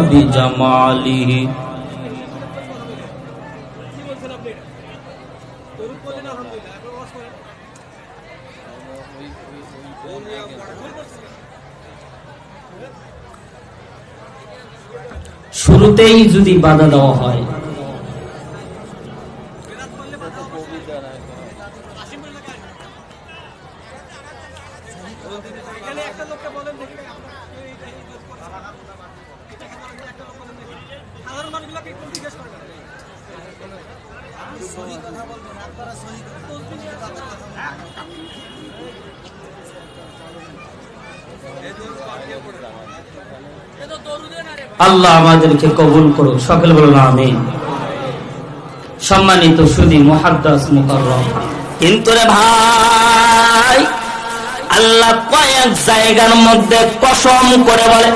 بجماله শুরুতেই যদি বাধা দেওয়া হয় আল্লাহ আমাদেরকে কবুল করুক সকলে বলুন আমি সম্মানিত সুদী মহাদ্দাস মুকাররম। কিন্তু রে ভাই আল্লাহ কয়েক জায়গার মধ্যে কসম করে বলে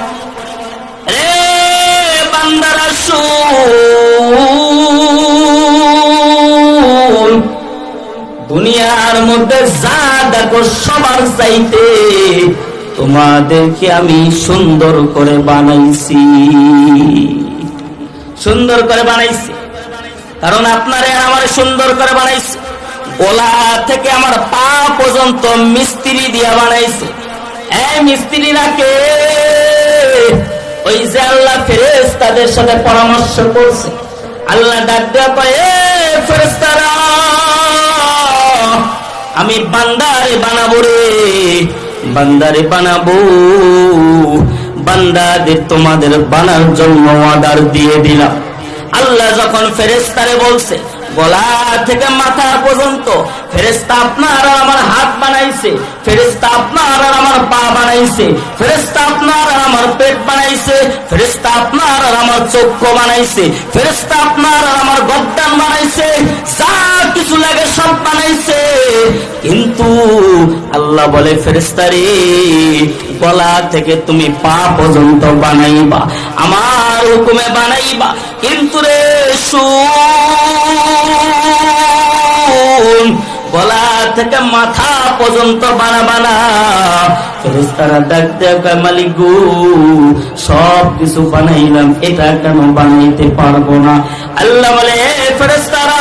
বান্দারা শুন দুনিয়ার মধ্যে যা দেখো সবার চাইতে তোমাদেরকে আমি সুন্দর করে বানাইছি। সুন্দর করে বানাইছি। কারণ আপনারে আমার সুন্দর করে বানাইছি। গোলা থেকে আমার পা পর্যন্ত মিস্ত্রি দিয়া বানাইছে। এই মিস্ত্রিরাকে ওই যে আল্লাহ ফেরেস তাদের সাথে পরামর্শ করছে। আল্লাহ ডাক কয় ফেরেস্তারা আমি বান্দারে বানাবো রে, বান্দারে বানাবো। বান্দাদের তোমাদের বানার জন্য অর্ডার দিয়ে দিলাম। আল্লাহ যখন ফেরেস্তারে বলছে গলা থেকে মাথা পর্যন্ত। ফেরেস্তা আপনার আমার হাত বানাইছে। ফেরেস্তা আপনার আর আমার পা বানাইছে। ফেরেস্তা আপনার আর আমার পেট বানাইছে। ফেরেস্তা আপনার আর আমার চক্ষু বানাইছে। ফেরেস্তা আপনার আর আমার গদ্দান বানাইছে। লাগে সব বানাইছে। কিন্তু আল্লাহ বলে ফেরেস্তারে গলা থেকে তুমি পা পর্যন্ত বানাইবা, আমার হুকুমে বানাইবা। কিন্তু রে গলা থেকে মাথা পর্যন্ত বানাবা না। ফেরেস্তারা মালিক গো সব কিছু বানাইলাম, এটা কেন বানাইতে পারব না? আল্লাহ বলে, "এ ফেরেস্তারা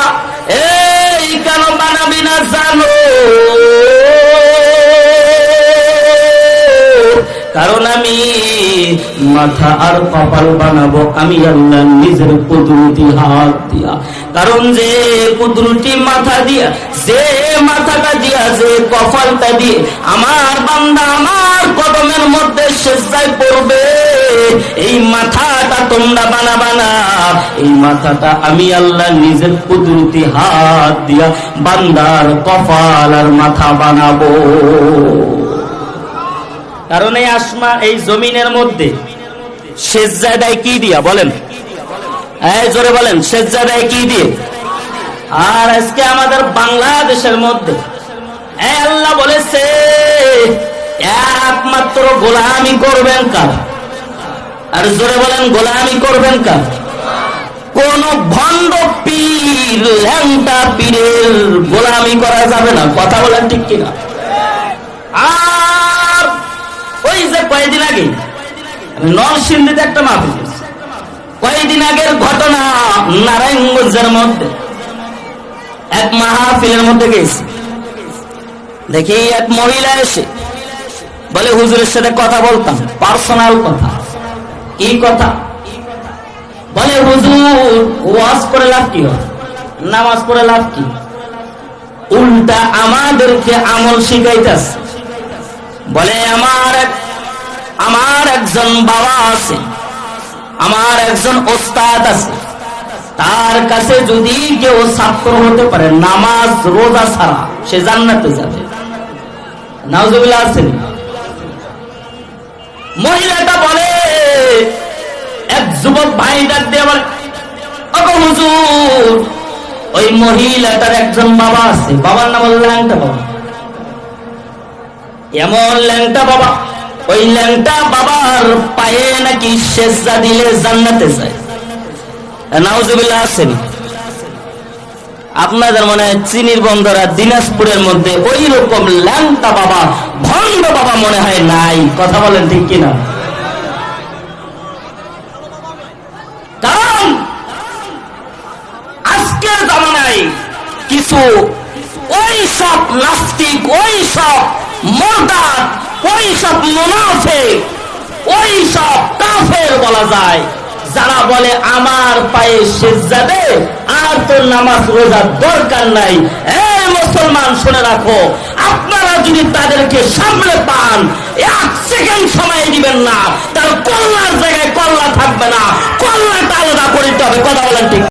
মাথা আর কপাল বানাবো, আমি আল্লাহ নিজের হাত দিয়া। কারণ যে মাথা দিয়া, যে মাথাটা দিয়া, যে কপালটা দিয়ে আমার বান্দা আমার কদমের মধ্যে শেষায় পড়বে, এই মাথাটা তোমরা বানাবা না। এই মাথাটা আমি আল্লাহ নিজের হাত দিয়া বান্দার কপাল আর মাথা বানাবো। কারণ এই আসমা এই জমিনের মধ্যে কি দিয়া? বলেন। জোরে বলেন কি দিয়ে? আর আজকে আমাদের বাংলাদেশের মধ্যে আল্লাহ বলেছে, একমাত্র গোলামি করবেন কার? আর জোরে বলেন, গোলামি করবেন কার? কোন ভণ্ড পীর, ল্যাংটা পীরের গোলামি করা যাবে না। কথা বলেন ঠিক কিনা? আর ওই যে কয়েকদিন আগে নরসিংদীতে একটা মাহফিল কয়েকদিন আগের ঘটনা নারায়ণগঞ্জের মধ্যে। এক মাহফিলের মধ্যে গেছি। দেখি এক মহিলা এসে বলে, হুজুরের সাথে কথা বলতাম পার্সোনাল কথা। কি কথা? বলে, হুজুর, ওয়াজ করে লাভ কি হয়? নামাজ পড়ে লাভ কি? উল্টা আমাদেরকে আমল শিখাইতেছে। বলে, আমার এক- আমার একজন বাবা আছে, আমার একজন ওস্তাদ আছে। তার কাছে যদি কেউ ছাত্র হতে পারে, নামাজ, রোজা ছাড়া সে জান্নাতে যাবে। নাউজুবিল্লাহ আছেন মহিলাটা বলে, এক যুবক ভাই ডাক দিয়ে "ওগো হুজুর, ওই মহিলাটার একজন বাবা আছে। বাবার নাম ল্যাংটা বাবা। এমন ল্যাংটা বাবা ওই ল্যাংটা বাবার পায়ে নাকি দিলে জান্নাতে যায়। নাউজুবিল্লাহ আছেন। আপনাদের মনে হয় চিনির বন্ধরা দিনাজপুরের মধ্যে ওই রকম ল্যাংটা বাবা, ভণ্ড বাবা মনে হয় নাই? কথা বলেন ঠিক কিনা? আজকের কিছু ওই সব নাস্তিক, ওই সব মর্দার ওই সব মুনাফে ওই সব কাফের বলা যায়। যারা বলে, আমার পায়ে সেজা যাবে, আর তোর নামাজ রোজার দরকার নাই। মুসলমান, শুনে রাখো, আপনারা যদি তাদেরকে সামনে পান, এক সেকেন্ড সময় দিবেন না। তার কল্যার জায়গায় কল্লা থাকবে না। কল্যাটা আলাদা করে দিতে হবে। কথা বলেন ঠিক।